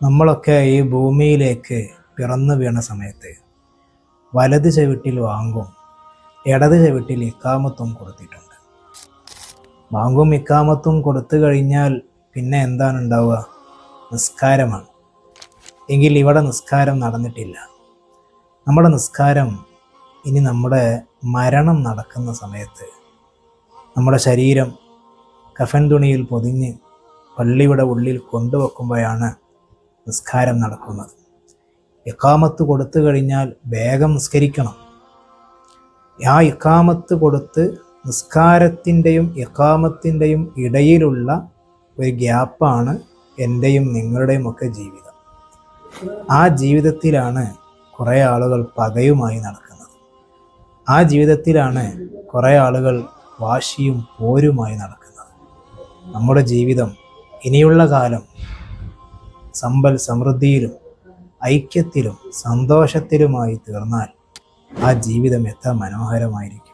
നമ്മളൊക്കെ ഈ ഭൂമിയിലേക്ക് പിറന്നു വീണ സമയത്ത് വലത് ചവിട്ടിൽ വാങ്ങും ഇടത് ചവിട്ടിൽ ഇക്കാമത്തും കൊടുത്തിട്ടുണ്ട്. വാങ്ങും ഇക്കാമത്തും കൊടുത്തു കഴിഞ്ഞാൽ പിന്നെ എന്താണ് ഉണ്ടാവുക? നിസ്കാരമാണ്. എങ്കിൽ ഇവിടെ നിസ്കാരം നടന്നിട്ടില്ല. നമ്മുടെ നിസ്കാരം ഇനി നമ്മുടെ മരണം നടക്കുന്ന സമയത്ത് നമ്മുടെ ശരീരം കഫൻ തുണിയിൽ പൊതിഞ്ഞ് പള്ളിയുടെ ഉള്ളിൽ കൊണ്ടുവെക്കുമ്പോഴാണ് നിസ്കാരം നടക്കുന്നത്. ഇക്കാമത്ത് കൊടുത്തു കഴിഞ്ഞാൽ വേഗം നിസ്കരിക്കണം. ആ ഇക്കാമത്ത് കൊടുത്ത് നിസ്കാരത്തിന്റെയും ഇക്കാമത്തിന്റെയും ഇടയിലുള്ള ഒരു ഗ്യാപ്പാണ് എന്റെയും നിങ്ങളുടെയും ഒക്കെ ജീവിതം. ആ ജീവിതത്തിലാണ് കുറേ ആളുകൾ പകയുമായി നടക്കുന്നത്. ആ ജീവിതത്തിലാണ് കുറേ ആളുകൾ വാശിയും പോരുമായി നടക്കുന്നത്. നമ്മുടെ ജീവിതം ഇനിയുള്ള കാലം സമ്പൽ സമൃദ്ധിയിലും ഐക്യത്തിലും സന്തോഷത്തിലുമായി തീർന്നാൽ ആ ജീവിതം എത്ര മനോഹരമായിരിക്കും.